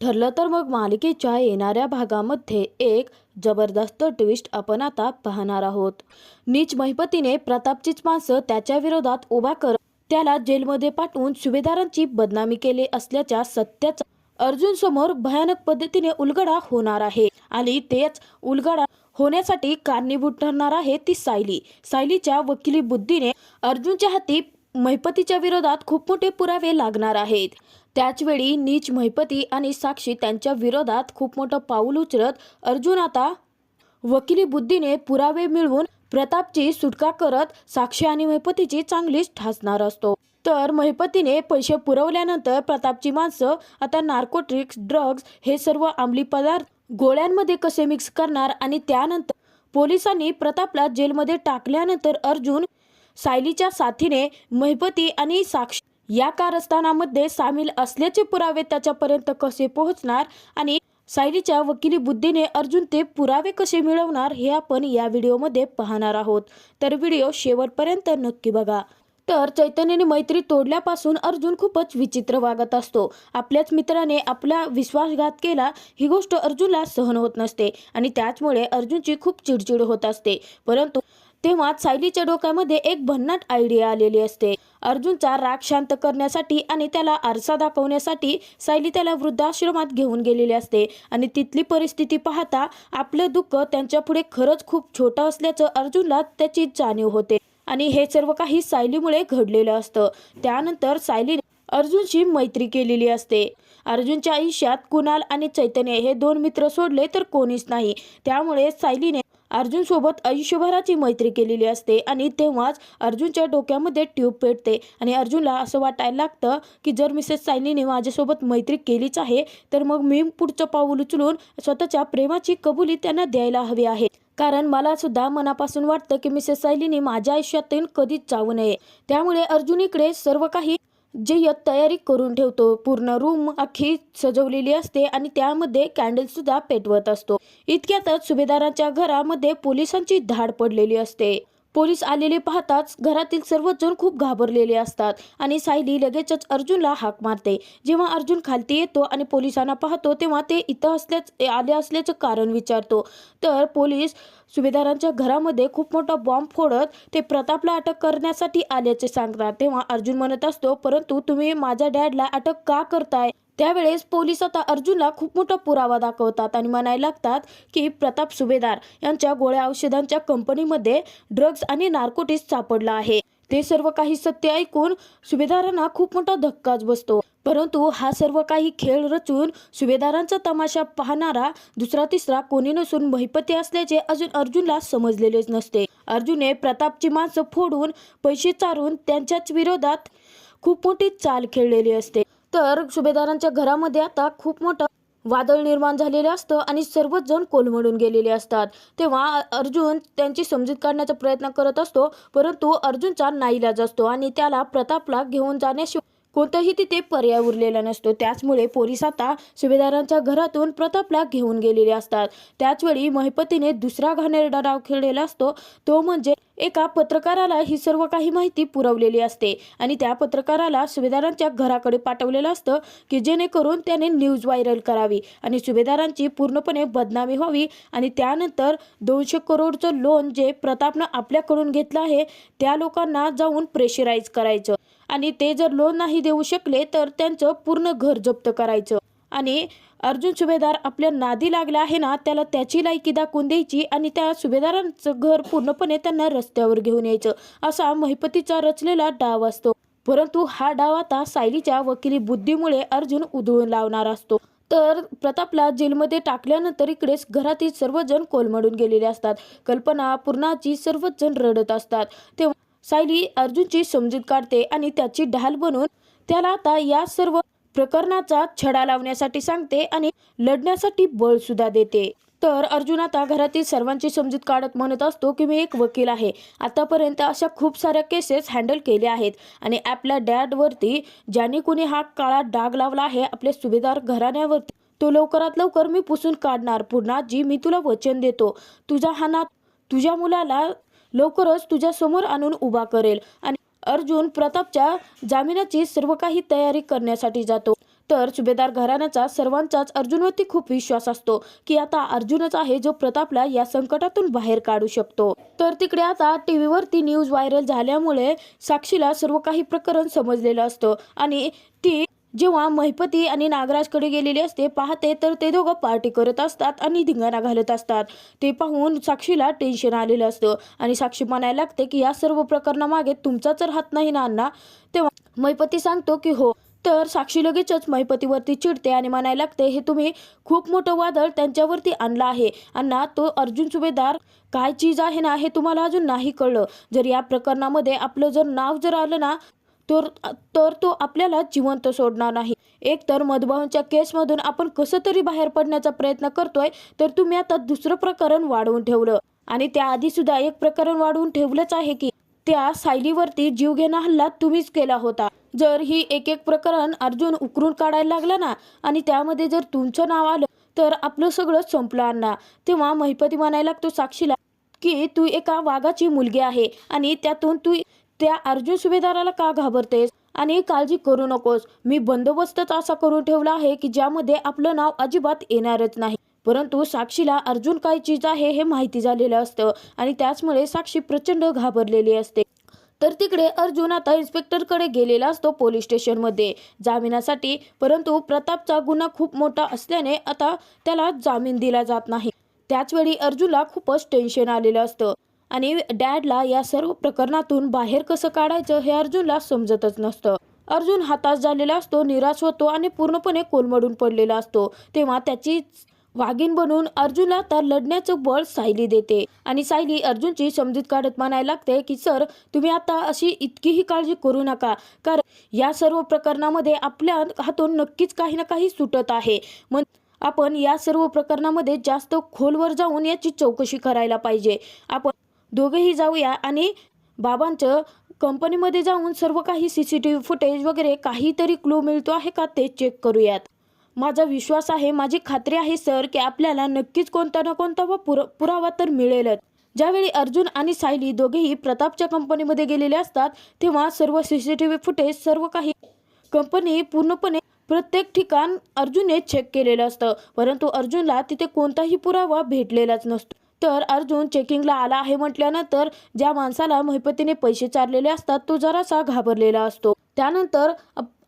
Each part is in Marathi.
ठरलं तर मग मालिकेच्या येणाऱ्या भागामध्ये एक जबरदस्त ट्विस्ट आपण आता पाहणार आहोत. नीच महिपतीने प्रतापचीच माणसं त्याच्या विरोधात उभा करत त्याला जेलमध्ये पाठवून सुभेदारांची बदनामी केली असल्याच्या सत्याचा अर्जुन समोर भयानक पद्धतीने उलगडा होणार आहे. आणि तेच उलगडा होण्यासाठी कारणीभूत ठरणार आहे ती सायली. सायलीच्या वकिली बुद्धीने अर्जुनच्या हाती महिपतीच्या विरोधात खूप मोठे पुरावे लागणार आहेत. त्याचवेळी नीच महिपती आणि साक्षी त्यांच्या विरोधात खूप मोठं पाऊल उचलत अर्जुन आता वकिली बुद्धीने पुरावे मिळवून प्रतापची सुटका करत साक्षी आणि महिपतीची चांगलीच ठासणार असतो. तर महिपतीने पैसे पुरवल्यानंतर प्रतापची माणसं आता नार्कोट्रिक्स ड्रग्ज हे सर्व अंमली पदार्थ गोळ्यांमध्ये कसे मिक्स करणार आणि त्यानंतर पोलिसांनी प्रतापला जेलमध्ये टाकल्यानंतर अर्जुन सायलीच्या साथीने महिपती आणि साक्षी या कारस्थानामध्ये सामील असल्याचे पुरावे त्याच्यापर्यंत कसे पोहोचणार आणि सायलीच्या वकिली बुद्धीने अर्जुन ते पुरावे कसे मिळवणार हे आपण या व्हिडिओमध्ये पाहणार आहोत. तर व्हिडिओ शेवटपर्यंत नक्की बघा. तर चैतन्याने मैत्री तोडल्यापासून अर्जुन खूपच विचित्र वागत असतो. आपल्याच मित्राने आपला विश्वासघात केला ही गोष्ट अर्जुनला सहन होत नसते आणि त्याचमुळे अर्जुनची खूप चिडचिड होत असते. परंतु तेव्हा सायलीच्या डोक्यामध्ये एक भन्नाट आयडिया आलेली असते. अर्जुनचा राग शांत करण्यासाठी आणि त्याला आरसा दाखवण्यासाठी सायली त्याला वृद्धाश्रमात घेऊन गेलेली असते. आणि तिथली परिस्थिती पाहता आपलं दुःख त्यांच्या पुढे खरंच खूप छोटं असल्याचं अर्जुनला त्याची जाणीव होते. आणि हे सर्व काही सायलीमुळे घडलेलं असतं. त्यानंतर सायलीने अर्जुनशी मैत्री केलेली असते. अर्जुनच्या आयुष्यात कुणाल आणि चैतन्य हे दोन मित्र सोडले तर कोणीच नाही. त्यामुळे सायलीने अर्जुन सोबत आयुष्यभराची मैत्री केलेली असते आणि तेव्हाच अर्जुनच्या डोक्यामध्ये ट्यूब पेटते. आणि अर्जुनला असं वाटायला लागतं की जर मिसेस सायलीने माझ्यासोबत मैत्री केलीच आहे तर मग मी पुढचं पाऊल उचलून स्वतःच्या प्रेमाची कबुली त्यांना द्यायला हवी आहे. कारण मला सुद्धा मनापासून वाटतं की मिसेस सायलीने माझ्या आयुष्यातून कधीच जाऊ नये. त्यामुळे अर्जुन इकडे सर्व काही जे यत तयारी करून ठेवतो पूर्ण रूम अख्खी सजवलेली असते आणि त्यामध्ये कॅन्डल सुद्धा पेटवत असतो. इतक्यातच सुभेदारांच्या घरामध्ये पोलिसांची धाड पडलेली असते. पोलीस आलेले पाहताच घरातील सर्वच जण खूप घाबरलेले असतात आणि सायली लगेचच अर्जुनला हाक मारते. जेव्हा अर्जुन खालती येतो आणि पोलिसांना पाहतो तेव्हा ते इथं असल्याच आले असल्याचं कारण विचारतो. तर पोलीस सुभेदारांच्या घरामध्ये खूप मोठा बॉम्ब फोडत ते प्रतापला अटक करण्यासाठी आल्याचे सांगतात. तेव्हा अर्जुन म्हणत असतो परंतु तुम्ही माझ्या डॅडला अटक का करताय? त्यावेळेस पोलीस आता अर्जुनला खूप मोठा पुरावा दाखवतात आणि म्हणायला लागतात की प्रताप सुभेदार यांच्या गोळ्या औषधांच्या कंपनीमध्ये ड्रग्ज आणि नार्कोटिक्स सापडला आहे. ते सर्व काही सत्य ऐकून सुभेदारांना खूप मोठा धक्काच बसतो. परंतु हा सर्व काही खेळ रचून सुभेदारांचा तमाशा पाहणारा दुसरा तिसरा कोणी नसून महिपती असल्याचे अजून अर्जुनला समजलेलेच नसते. अर्जुनने प्रतापची माणसं फोडून पैसे चारून त्यांच्याच विरोधात खूप मोठी चाल खेळलेली असते. तर सुभेदारांच्या घरामध्ये आता खूप मोठं वादळ निर्माण झालेले असतं आणि सर्वच जण कोलमडून गेलेले असतात. तेव्हा अर्जुन त्यांची समजूत काढण्याचा प्रयत्न करत असतो परंतु अर्जुनचा नाईलाज असतो आणि त्याला प्रतापला घेऊन जाण्याशिवाय कोणताही तिथे पर्याय उरलेला नसतो. त्याचमुळे पोलीस आता सुभेदारांच्या घरातून प्रतापला घेऊन गेलेले असतात. त्याचवेळी महिपतीने दुसरा घाणेरडा डाव खेळलेला असतो. तो म्हणजे एका पत्रकाराला ही सर्व काही माहिती पुरवलेली असते आणि त्या पत्रकाराला सुभेदारांच्या घराकडे पाठवलेलं असतं की जेणेकरून त्याने न्यूज व्हायरल करावी आणि सुभेदारांची पूर्णपणे बदनामी व्हावी आणि त्यानंतर दोनशे करोडचं लोन जे प्रतापनं आपल्याकडून घेतलं आहे त्या लोकांना जाऊन प्रेशराईज करायचं. आणि ते जर लोन नाही देऊ शकले तर त्यांचं पूर्ण घर जप्त करायचं. आणि अर्जुन सुभेदार आपल्या नादी लागला आहे ना त्याला त्याची लायकी दाखवून द्यायची आणि त्या सुभेदारांचं घर पूर्णपणे त्यांना रस्त्यावर घेऊन यायचं असा महिपतीचा रचलेला डाव असतो. परंतु हा डाव आता सायलीच्या वकिली बुद्धीमुळे अर्जुन उधळून लावणार असतो. तर प्रतापला जेलमध्ये टाकल्यानंतर इकडेच घरातील सर्वजण कोलमडून गेलेले असतात. कल्पना पूर्णाची सर्वच जण रडत असतात. तेव्हा सायली अर्जुनची समजूत काढते आणि त्याची ढाल बनून त्याला आता या सर्व प्रकरणाचा छडा लावण्यासाठी सांगते आणि लढण्यासाठी बळ सुद्धा देते. तर अर्जुन आता घरातील सर्वांची समजूत काढत म्हणत असतो की मी एक वकील आहे. आतापर्यंत अशा खूप साऱ्या केसेस हँडल केल्या आहेत आणि आपल्या डॅडवरती ज्याने कुणी हा काळा डाग लावला आहे आपल्या सुभेदार घराण्यावरती तो लवकरात लवकर मी पुसून काढणार. पुन्हा जी मी तुला वचन देतो. तुझा हा नात तुझ्या मुलाला लवकरच तुझ्या समोर आणून उभा करेल. आणि अर्जुन प्रतापच्या जामिनाची सर्व काही तयारी करण्यासाठी जातो. तर सुभेदार घराण्याचा सर्वांचाच अर्जुनवरती खूप विश्वास असतो की आता अर्जुनच आहे जो प्रतापला या संकटातून बाहेर काढू शकतो. तर तिकडे आता टी व्हीवरती न्यूज व्हायरल झाल्यामुळे साक्षीला सर्व काही प्रकरण समजलेलं असतं आणि ती जेव्हा महिपती आणि नागराजकडे गेलेले असते पाहते तर ते दोघं पार्टी करत असतात आणि धिंगाणा घालत असतात. ते पाहून साक्षीला टेन्शन आलेलं असतं आणि साक्षी म्हणायला लागते की या सर्व प्रकरणामागे तुमचा तर हात नाही ना अण्णा तेव्हा महिपती सांगतो की हो. तर साक्षी लगेचच महिपतीवरती चिडते आणि म्हणायला लागते हे तुम्ही खूप मोठं वादळ त्यांच्यावरती आणलं आहे. अण्णा तो अर्जुन सुभेदार काय चीज आहे ना हे तुम्हाला अजून नाही कळलं. जर या प्रकरणामध्ये आपलं जर नाव जर आलं ना तर तर तो आपल्याला जिवंत सोडणार नाही. एक तर मधुबाहूंच्या केसमधून आपण कसं तरी बाहेर पडण्याचा प्रयत्न करतोय तर तुम्ही आता दुसरं प्रकरण वाढवून ठेवलं. आणि त्याआधी सुद्धा एक प्रकरण वाढवून ठेवलंच आहे की त्या सायलीवरती जीवघेणा हल्ला तुम्हीच केला होता. जर ही एक एक प्रकरण अर्जुन उकरून काढायला लागला ना आणि त्यामध्ये जर तुमचं नाव आलं तर आपलं सगळं संपलं ना. तेव्हा महिपती म्हणायला लागतो साक्षीला की तू एका वाघाची मुलगी आहे आणि त्यातून तू त्या अर्जुन सुभेदाराला का घाबरतेस? आणि काळजी करू नकोस. मी बंदोबस्तच असा करून ठेवला आहे की ज्यामध्ये आपलं नाव अजिबात येणारच नाही. परंतु साक्षीला अर्जुन काय चीज आहे हे माहिती झालेलं असतं आणि त्याचमुळे साक्षी प्रचंड घाबरलेली असते. तर तिकडे अर्जुन आता इन्स्पेक्टरकडे गेलेला असतो पोलीस स्टेशनमध्ये. जामिनासाठी परंतु प्रतापचा गुन्हा खूप मोठा असल्याने आता त्याला जामीन दिला जात नाही. त्याचवेळी अर्जुनला खूपच टेन्शन आलेलं असतं. आणि डॅडला या सर्व प्रकरणातून बाहेर कसं काढायचं हे अर्जुनला समजतच नसतं. अर्जुन हातास झालेला असतो निराश होतो आणि पूर्णपणे कोलमडून पडलेला असतो. तेव्हा त्याची वाघीण बनून अर्जुनला तर लढण्याचं बळ सायली देते. आणि सायली अर्जुनची समजूत काढत म्हणायला लागते की सर तुम्ही आता अशी इतकीही काळजी करू नका. कारण या सर्व प्रकरणामध्ये आपल्या हातून नक्कीच काही ना काही सुटत आहे. मग आपण या सर्व प्रकरणामध्ये जास्त खोलवर जाऊन याची चौकशी करायला पाहिजे. आपण दोघेही जाऊया आणि बाबांचं कंपनीमध्ये जाऊन सर्व काही C C T V footage वगैरे काहीतरी क्लू मिळतो आहे का ते चेक करूयात. माझा विश्वास आहे माझी खात्री आहे सर की आपल्याला नक्कीच कोणता ना कोणता व पुर पुरावा तर मिळेलच. ज्यावेळी अर्जुन आणि सायली दोघेही प्रतापच्या कंपनीमध्ये गेलेले असतात तेव्हा सर्व C C T V footage सर्व काही कंपनी पूर्णपणे प्रत्येक ठिकाण अर्जुनने चेक केलेलं असतं परंतु अर्जुनला तिथे कोणताही पुरावा भेटलेलाच नसतो. तर अर्जुन चेकिंगला आला आहे म्हटल्यानंतर ज्या माणसाला महिपतीने पैसे चारलेले असतात तो जरासा घाबरलेला असतो. त्यानंतर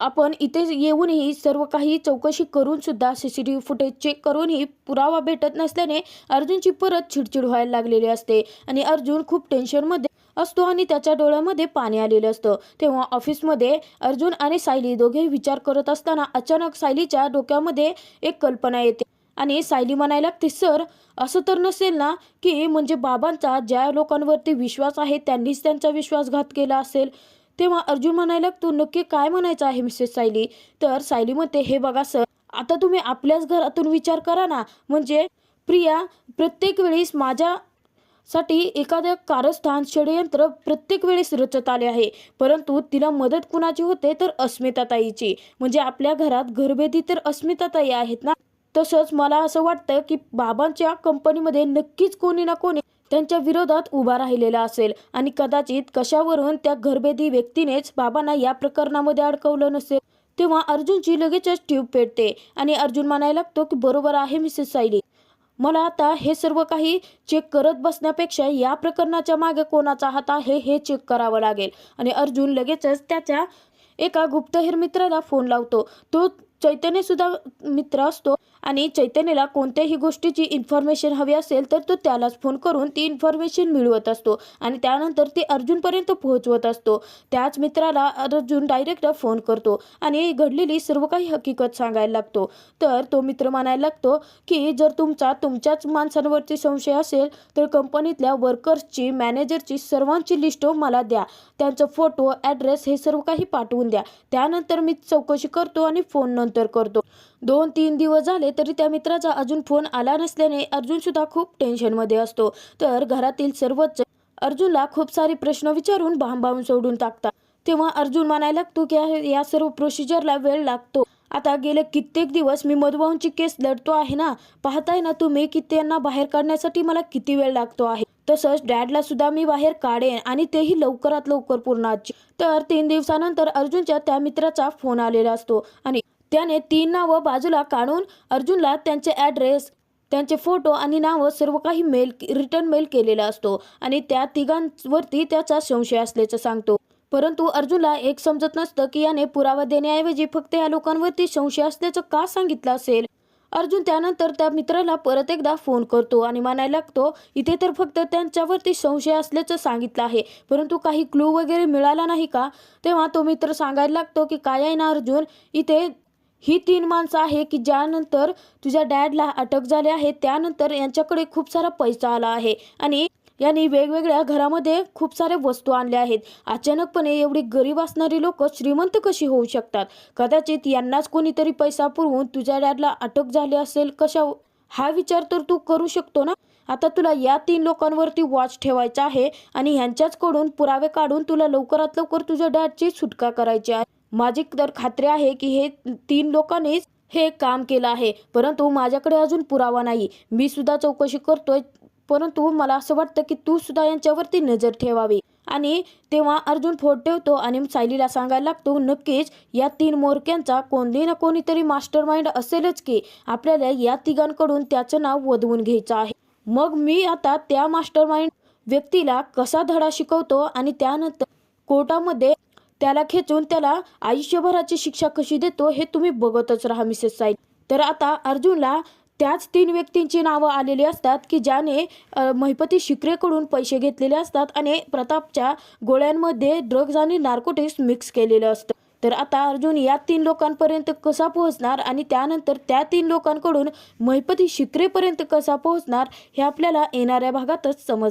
आपण इथे येऊनही सर्व काही चौकशी करून सुद्धा C C T V footage check करूनही पुरावा भेटत नसल्याने अर्जुनची परत चिडचिड व्हायला लागलेली असते आणि अर्जुन खूप टेन्शनमध्ये असतो आणि त्याच्या डोळ्यामध्ये पाणी आलेलं असतं. तेव्हा ऑफिसमध्ये अर्जुन आणि सायली दोघे विचार करत असताना अचानक सायलीच्या डोक्यामध्ये एक कल्पना येते आणि सायली म्हणायला लागते सर असं तर नसेल ना की म्हणजे बाबांचा ज्या लोकांवरती विश्वास आहे त्यांनीच त्यांचा विश्वासघात केला असेल. तेव्हा अर्जुन म्हणायला तू नक्की काय म्हणायचं आहे मिसेस सायली? तर सायली म्हणते हे बघा सर आता तुम्ही आपल्याच घरातून विचार करा ना. म्हणजे प्रिया प्रत्येक वेळेस माझ्या साठी एखादं कारस्थान षडयंत्र प्रत्येक वेळेस रचत आले आहे. परंतु तिला मदत कुणाची होते तर अस्मिताताईची. म्हणजे आपल्या घरात घरभेदी तर अस्मिताताई आहेत ना. तसंच मला असं वाटतं की बाबांच्या कंपनीमध्ये नक्कीच कोणी ना कोणी त्यांच्या विरोधात उभा राहिलेला असेल. आणि कदाचित कशावरून त्या घरभेदी व्यक्तीनेच बाबांना या प्रकरणामध्ये अडकवलं नसेल. तेव्हा अर्जुनची लगेचच ट्यूब पेटते आणि अर्जुन म्हणायला लागतो की बरोबर आहे मिसेस सायली. मला आता हे सर्व काही चेक करत बसण्यापेक्षा या प्रकरणाच्या मागे कोणाचा हात आहे हे चेक करावं लागेल. आणि अर्जुन लगेचच त्याच्या एका गुप्तहेर मित्राला फोन लावतो. तो चैतन्य सुद्धा मित्र असतो आणि चैतन्यला कोणत्याही गोष्टीची इन्फॉर्मेशन हवी असेल तर तो त्यालाच फोन करून ती इन्फॉर्मेशन मिळवत असतो. आणि त्यानंतर ती अर्जुनपर्यंत पोहोचवत असतो. त्याच मित्राला अर्जुन डायरेक्ट फोन करतो आणि घडलेली सर्व काही हकीकत सांगायला लागतो. तर तो मित्र म्हणायला लागतो की जर तुमचा तुमच्याच माणसांवरती संशय असेल तर कंपनीतल्या वर्कर्सची मॅनेजरची सर्वांची लिस्ट मला द्या. त्यांचं फोटो ॲड्रेस हे सर्व काही पाठवून द्या. त्यानंतर मी चौकशी करतो आणि फोन नंतर करतो. दोन तीन दिवस झाले तरी त्या मित्राचा अजून फोन आला नसल्याने अर्जुन सुद्धा खूप टेन्शनमध्ये असतो. तर घरातील सर्वच अर्जुनला खूप सारे प्रश्न विचारून भांबावून सोडून टाकतात. तेव्हा अर्जुन म्हणायला लागतो की या- या सर्व प्रोसिजरला वेळ लागतो. आता गेले कित्येक दिवस मी मधुबाहूंची केस लढतो आहे ना? पाहताय ना तुम्ही की त्यांना बाहेर काढण्यासाठी मला किती वेळ लागतो आहे. तसंच डॅडला सुद्धा मी बाहेर काढेन आणि तेही लवकरात लवकर पूर्ण तर तीन दिवसानंतर अर्जुनच्या त्या मित्राचा फोन आलेला असतो आणि त्याने तीन नावं बाजूला काढून अर्जुनला त्यांचे ॲड्रेस त्यांचे फोटो आणि नावं सर्व काही मेल रिटर्न मेल केलेला असतो आणि त्या तिघांवरती त्याचा संशय असल्याचं सांगतो. परंतु अर्जुनला एक समजत नसतं की याने पुरावा देण्याऐवजी फक्त या लोकांवरती संशय असल्याचं का सांगितलं असेल? अर्जुन त्यानंतर त्या मित्राला परत एकदा फोन करतो आणि म्हणायला लागतो इथे तर फक्त त्यांच्यावरती संशय असल्याचं सांगितलं आहे. परंतु काही क्लू वगैरे मिळाला नाही का? तेव्हा तो मित्र सांगायला लागतो की काय आहे ना अर्जुन? इथे ही तीन माणसं आहे की ज्यानंतर तुझ्या डॅडला अटक झाली आहे त्यानंतर यांच्याकडे खूप सारा पैसा आला आहे आणि यांनी वेगवेगळ्या घरामध्ये खूप साऱ्या वस्तू आणल्या आहेत. अचानकपणे एवढी गरीब असणारी लोक श्रीमंत कशी होऊ शकतात? कदाचित यांनाच कोणीतरी पैसा पुरवून तुझ्या डॅडला अटक झाली असेल कशा हा विचार तर तू करू शकतो ना? आता तुला या तीन लोकांवरती वॉच ठेवायचा आहे आणि ह्यांच्याचकडून पुरावे काढून तुला लवकरात लवकर तुझ्या डॅडची सुटका करायची आहे. माझी तर खात्री आहे की हे तीन लोकांनीच हे काम केलं आहे. परंतु माझ्याकडे अजून पुरावा नाही. मी सुद्धा चौकशी करतोय परंतु मला असं वाटतं की तू सुद्धा यांच्यावरती नजर ठेवावी. आणि तेव्हा अर्जुन फोड ठेवतो आणि सायलीला सांगायला लागतो नक्कीच या तीन मोरक्यांचा कोणी ना कोणीतरी मास्टर माइंड असेलच की आपल्याला या तिघांकडून त्याचं नाव वधवून घ्यायचं आहे. मग मी आता त्या मास्टर माइंड व्यक्तीला कसा धडा शिकवतो आणि त्यानंतर कोर्टामध्ये त्याला खेचून त्याला आयुष्यभराची शिक्षा कशी देतो हे तुम्ही बघतच राहा मिसेस साई. तर आता अर्जुनला त्याच तीन व्यक्तींची नावं आलेली असतात की ज्याने महिपती शिकरेकडून पैसे घेतलेले असतात आणि प्रतापच्या गोळ्यांमध्ये ड्रग्ज आणि नार्कोटिक्स मिक्स केलेलं असतं. तर आता अर्जुन या तीन लोकांपर्यंत कसा पोहोचणार आणि त्यानंतर त्या तीन लोकांकडून महिपती शिकरेपर्यंत कसा पोहोचणार हे आपल्याला येणाऱ्या भागातच समज